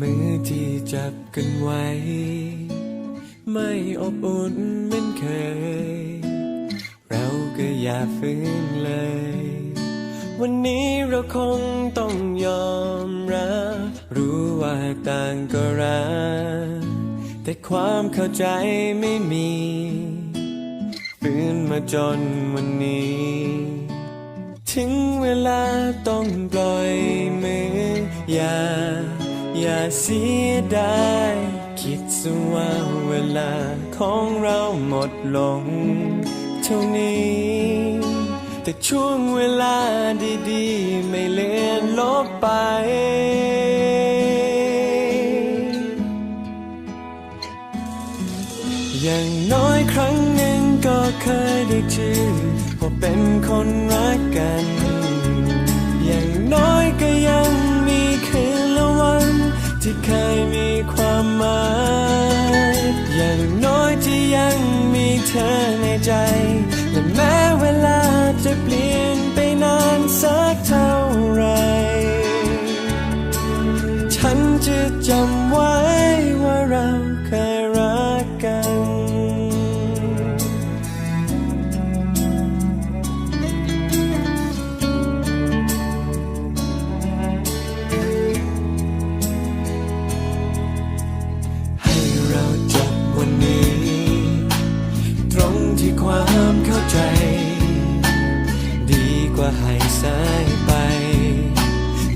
มือที่จับกันไว้ ไม่อบอุ่นเหมือนเคย เราก็อย่าฟื้นเลย วันนี้เราคงต้องยอมรับ รู้ว่าต่างก็รัก แต่ความเข้าใจไม่มีฟื้นมาจนวันนี้ ถึงเวลาต้องปล่อยมืออย่า อย่าเสียดายคิดซะว่าเวลาของเราหมดลงเท่านี้ แต่ช่วงเวลาดีๆ ไม่เลือนลบไป อย่างน้อยครั้งหนึ่งก็เคยได้ชื่อว่าเป็นคนรักกัน เธอในใจ ที่ความเข้าใจ ดีกว่าให้สายไป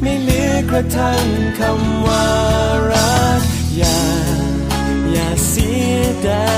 ไม่เหลือกระทั่งคำว่ารัก อย่า อย่าเสียดาย